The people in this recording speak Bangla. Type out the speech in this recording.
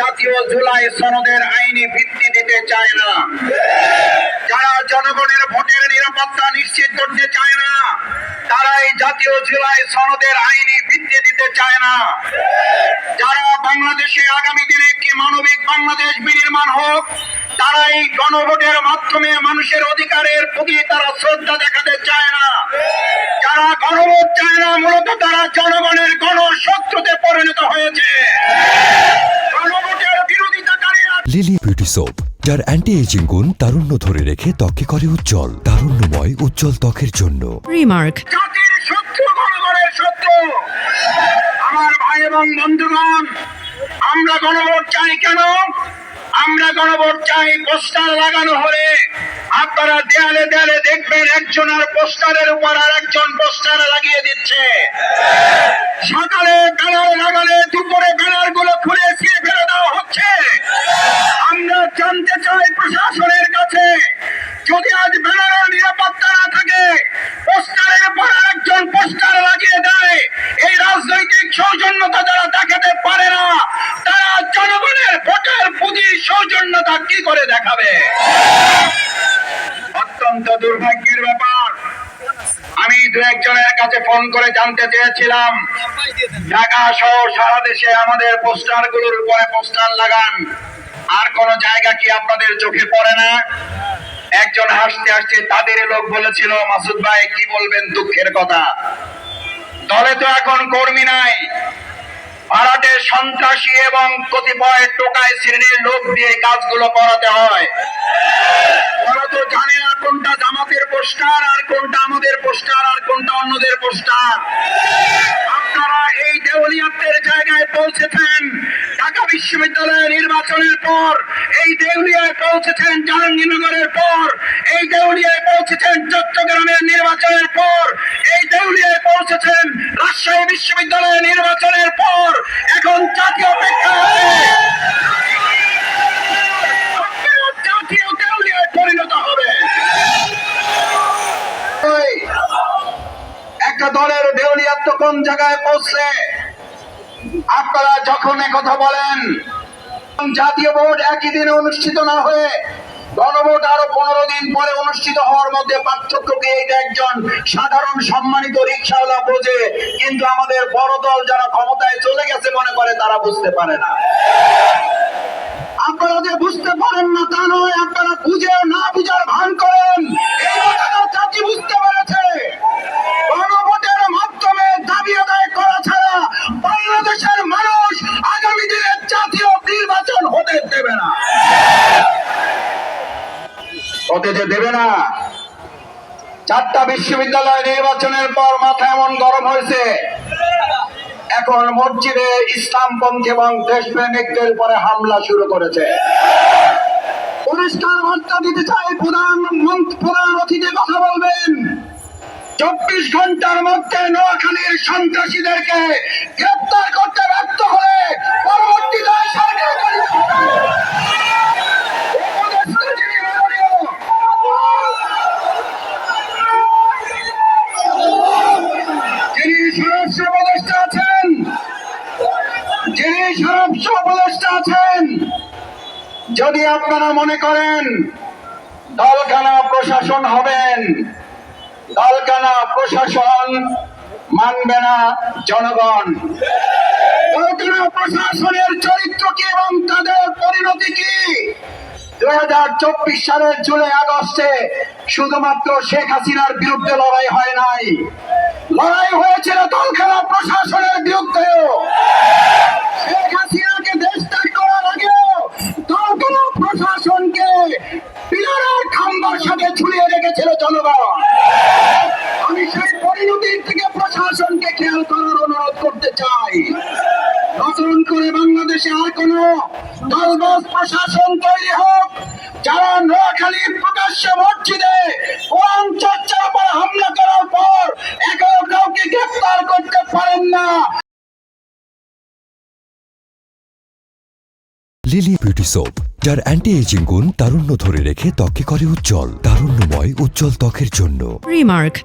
জাতীয় জুলাই সনদের আইনি ভিত্তি দিতে চায় না। যারা জনগণের ভোটের নিরাপত্তা নিশ্চিত করতে চায় না তারা এই জাতীয় জুলাই সনদের আইনি ভিত্তি দিতে চায় না। যারা বাংলাদেশে আগামী দিনে একটি মানবিক বাংলাদেশ বিনির্মাণ হোক তারা এই গণভোটের মাধ্যমে মানুষের অধিকারের প্রতি তারা শ্রদ্ধা দেখাতে চায় না। যারা গণভোট চায় না, মূলত তারা জনগণের গণশত্রুতে পরিণত হয়েছে গণভোটের বিরোধিতাকারীরা লিলি বিউটি সোপ যার অ্যান্টি এজিং গুণ তারুণ্য ধরে রেখে ত্বকে করে উজ্জ্বল তারুণ্যময় উজ্জ্বল ত্বকের জন্য। শত্রু আমার ভাই এবং বন্ধুগণ আমরা গণভোট চাই কেন? আমরা গণভোট চাই পোস্টার লাগানো হলে। আপনারা দেয়ালে দেয়ালে দেখবেন একজন আর পোস্টারের উপর আর একজন পোস্টার লাগিয়ে দিচ্ছে। সকালে ব্যানার লাগালে দুপুরে ব্যানারগুলো খুলে ছিঁড়ে ফেলে দেওয়া হচ্ছে আমরা জানতে চাই প্রশাসনের কাছে যদি আজ ব্যানারের নিরাপত্তা না থাকে পোস্টারের পর একজন পোস্টার লাগিয়ে দেয় এই রাজনৈতিক সৌজন্যতা যারা দেখাতে পারে না তারা জনগণের ভোটের পুঁজি সৌজন্যতা কি করে দেখাবে অত্যন্ত দুর্ভাগ্যের ব্যাপার আমি দু একজনের কাছে ফোন করে জানতে চেয়েছিলাম। ঢাকা সহ সারা দেশে আমাদের পোস্টারগুলোর উপরে পোস্টার লাগান। আর কোন জায়গা কি আপনাদের চোখে পড়ে না? একজন হাসতে হাসতে তাদের লোক বলেছিল, মাসুদ ভাই, কি বলবেন দুঃখের কথা? দলে তো এখন কর্মী নাই। ভারতে সন্ত্রাসী এবং কতিপয় টোকায় শ্রেণির লোক দিয়ে কাজগুলো করাতে হয়। পৌঁছেছেন ঢাকা বিশ্ববিদ্যালয়ের নির্বাচনের পর এই দেউলিয়ায় পৌঁছেছেন জাহাঙ্গীরনগরের পর, এই দেউলিয়ায় পৌঁছেছেন চট্টগ্রামের নির্বাচনের পর, এই দেউলিয়ায় পৌঁছেছেন রাজশাহী বিশ্ববিদ্যালয়ের নির্বাচনের পর, এখন জাতীয় হবে। একটা দলের দেউলিয়াত্ম কোন জায়গায় পৌঁছছে আপনারা যখন কথা বলেন, জাতীয় ভোট একই দিনে অনুষ্ঠিত না হয়ে গণভোট আরও পনেরো দিন পরে অনুষ্ঠিত হওয়ার মধ্যে পার্থক্য কি? এইটা একজন সাধারণ সম্মানিত রিক্সাওয়ালা বোঝে, কিন্তু আমাদের বড় দল যারা ক্ষমতায় চলে গেছে মনে করে, তারা বুঝতে পারে না। আপনারা যে বুঝতে পারেন না তা নয়, আপনারা বুঝে না বুঝার ভান করেন। এই বুঝতে পেরেছে হতে যে দেবে না। চারটা বিশ্ববিদ্যালয় নির্বাচনের পর মাথা এমন গরম হয়েছে। এখন মসজিদে ইসলামপন্থী এবং দেশপ্রেমিকদের উপরে হামলা শুরু করেছে। পরিষ্কার বার্তা দিতে চাই প্রধান প্রধান অতিথি কথা বলবেন। চব্বিশ ঘণ্টার মধ্যে নোয়াখালীর সন্ত্রাসীদেরকে গ্রেপ্তার করতে ব্যর্থ হলে সরকার উপদেষ্টা আছেন। যদি আপনারা মনে করেন দলখানা প্রশাসন হবেন, দলখানা প্রশাসন মানবে না জনগণ। দলখানা প্রশাসনের চরিত্র কি এবং তাদের পরিণতি কি? দুই হাজার চব্বিশ সালের জুলাই, আগস্টে শুধুমাত্র শেখ হাসিনার বিরুদ্ধে লড়াই হয় নাই। লড়াই হয়েছিল দলখানা প্রশাসনের বিরুদ্ধেও। শেখ হাসিনাকে খেয়াল করার অনুরোধ করতে চাই নতুন করে বাংলাদেশে আর কোন দলবস প্রশাসন তৈরি হোক যারা নোয়াখালী প্রকাশ্য মসজিদে কোরআন চর্চার উপর হামলা করার পর এখনও কাউকে গ্রেফতার করতে পারেন না লিলি বিউটি সোপ যার অ্যান্টি এজিং গুণ তারুণ্য ধরে রেখে ত্বকে করে উজ্জ্বল তারুণ্যময় উজ্জ্বল ত্বকের জন্য Remark.